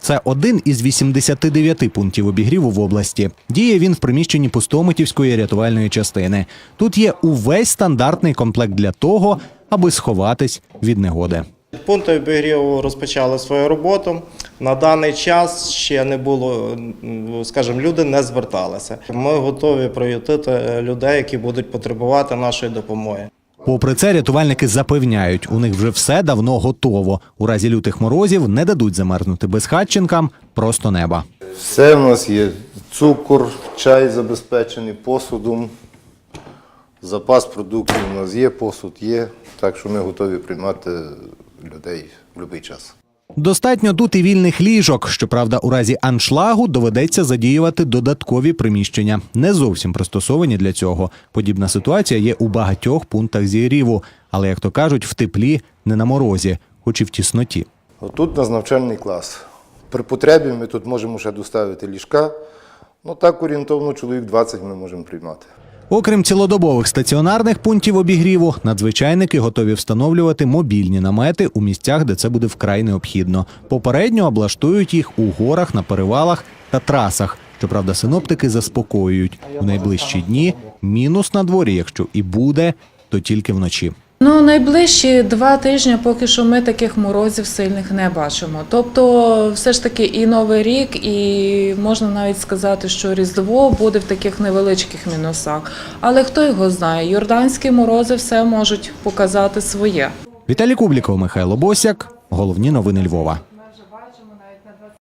Це один із 89 пунктів обігріву в області. Діє він в приміщенні Пустомитівської рятувальної частини. Тут є увесь стандартний комплект для того, аби сховатись від негоди. Пункти обігріву розпочали свою роботу. На даний час ще не було, скажімо, люди не зверталися. Ми готові приютити людей, які будуть потребувати нашої допомоги. Попри це, рятувальники запевняють, у них вже все давно готово. У разі лютих морозів не дадуть замерзнути безхатченкам просто неба. Все в нас є цукор, чай забезпечений посудом. Запас продуктів у нас є, посуд є, так що ми готові приймати людей в будь-який час. Достатньо тут і вільних ліжок. Щоправда, у разі аншлагу доведеться задіювати додаткові приміщення, не зовсім пристосовані для цього. Подібна ситуація є у багатьох пунктах зігріву, але як то кажуть, в теплі не на морозі, хоч і в тісноті. Отут у нас навчальний клас. При потребі ми тут можемо ще доставити ліжка. Ну так орієнтовно чоловік 20 ми можемо приймати. Окрім цілодобових стаціонарних пунктів обігріву, надзвичайники готові встановлювати мобільні намети у місцях, де це буде вкрай необхідно. Попередньо облаштують їх у горах, на перевалах та трасах. Щоправда, синоптики заспокоюють у найближчі дні мінус на дворі, якщо і буде, то тільки вночі. Ну, найближчі два тижні поки що ми таких морозів сильних не бачимо. Тобто, все ж таки, і Новий рік, і можна навіть сказати, що Різдво буде в таких невеличких мінусах. Але хто його знає, юрданські морози все можуть показати своє. Віталій Кубліков, Михайло Босяк. Головні новини Львова.